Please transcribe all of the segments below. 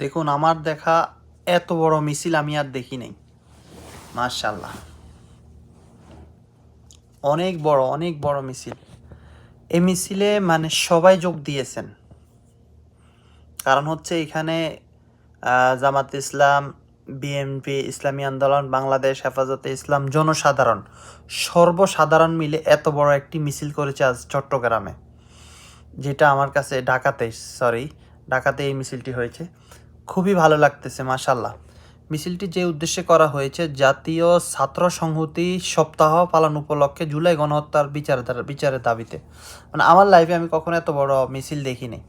দেখুন, আমার দেখা এত বড় মিছিল আমি আর দেখি নাই। মার্শাল্লাহ অনেক বড় অনেক বড় মিছিল। এই মিছিলে মানে সবাই যোগ দিয়েছেন। কারণ হচ্ছে এখানে জামাত ইসলাম, বিএনপি, ইসলামী আন্দোলন, বাংলাদেশ, হেফাজতে ইসলাম, জনসাধারণ, সর্বসাধারণ মিলে এত বড় একটি মিছিল করেছে আজ চট্টগ্রামে। যেটা আমার কাছে ঢাকাতে সরি ঢাকাতে এই মিছিলটি হয়েছে। খুবই ভালো লাগতেছে মাশাল্লাহ মিছিলটি যে উদ্দেশ্যে করা হয়েছে, জাতীয় ছাত্র সংহতি সপ্তাহ পালন উপলক্ষে জুলাই গণহত্যার দ্বারা- বিচারের দাবিতে। মানে আমার লাইফে আমি কখনো এত বড় মিছিল দেখিনি।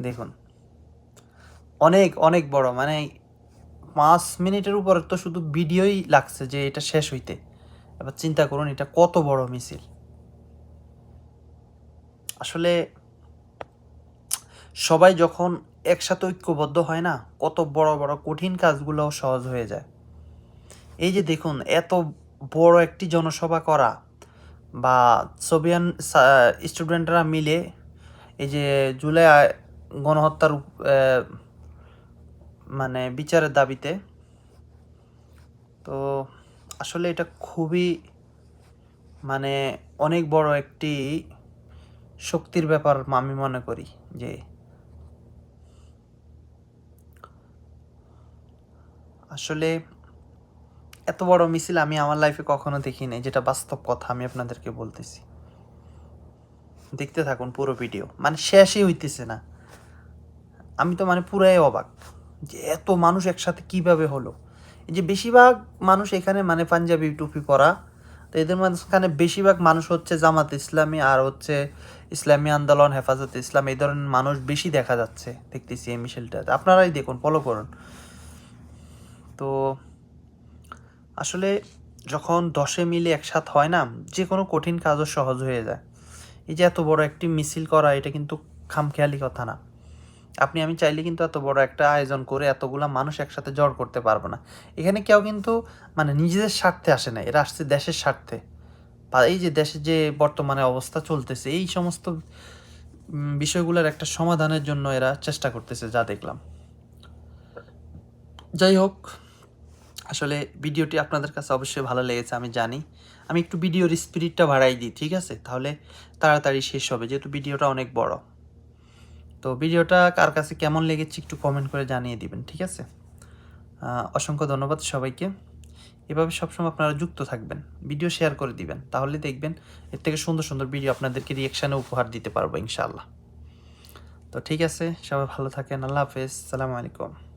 দেখুন, অনেক অনেক বড় মানে পাঁচ মিনিটের উপরে তো শুধু ভিডিওই লাগছে যে এটা শেষ হইতে। এবার চিন্তা করুন, এটা কত বড় মিছিল। আসলে সবাই যখন একসাথে ঐক্যবদ্ধ হয় না, কত বড় বড় কঠিন কাজগুলোও সহজ হয়ে যায়। এই যে দেখুন, এত বড় একটি জনসভা করা বা সোভিয়ান স্টুডেন্টরা মিলে এই যে জুলাই গণহত্যার মানে বিচারের দাবিতে, তো আসলে এটা খুবই মানে অনেক বড় একটি শক্তির ব্যাপার আমি মনে করি যে আসলে এত বড় মিছিল আমি আমার লাইফে কখনো দেখি নাই যেটা বাস্তব কথা আমি আপনাদেরকে বলতেছি। দেখতে থাকুন পুরো ভিডিও মানে শেষই হইতেছে না। আমি তো মানে পুরাই অবাক যে এত মানুষ একসাথে কীভাবে হলো। এই যে বেশিরভাগ মানুষ এখানে মানে পাঞ্জাবি টুপি পরা, তো এদের মাঝখানে বেশিরভাগ মানুষ হচ্ছে জামাত ইসলামী আর হচ্ছে ইসলামী আন্দোলন, হেফাজত ইসলাম, এই ধরনের মানুষ বেশি দেখা যাচ্ছে দেখতেছি এই মিছিলটাতে। আপনারাই দেখুন ফলো করুন। তো আসলে যখন দশে মিলে একসাথ হয় না যে কোনো কঠিন কাজও সহজ হয়ে যায়। এই যে এত বড় একটি মিছিল করা, এটা কিন্তু খামখেয়ালি কথা না। আপনি, আমি চাইলে কিন্তু এত বড় একটা আয়োজন করে এতগুলা মানুষ একসাথে জড় করতে পারব না। এখানে কেউ কিন্তু মানে নিজেদের স্বার্থে আসে না, এরা আসছে দেশের স্বার্থে। বা এই যে দেশে যে বর্তমানে অবস্থা চলতেছে, এই সমস্ত বিষয়গুলোর একটা সমাধানের জন্য এরা চেষ্টা করতেছে, যা দেখলাম। যাই হোক আসলে ভিডিওটি আপনাদের কাছে অবশ্যই ভালো লেগেছে, আমি জানি। আমি একটু ভিডিওর স্পিরিটটা বাড়াই দিই, ঠিক আছে? তাহলে তাড়াতাড়ি শেষ হবে, যেহেতু ভিডিওটা অনেক বড়। তো ভিডিওটা কার কাছে কেমন লেগেছে একটু কমেন্ট করে জানিয়ে দিবেন, ঠিক আছে? অসংখ্য ধন্যবাদ সবাইকে। এভাবে সবসময় আপনারা যুক্ত থাকবেন, ভিডিও শেয়ার করে দিবেন, তাহলে দেখবেন এর থেকে সুন্দর সুন্দর ভিডিও আপনাদেরকে রিয়েকশানে উপহার দিতে পারব, ইনশাআল্লাহ। তো ঠিক আছে, সবাই ভালো থাকেন, আল্লাহ হাফেজ, সালামু আলাইকুম।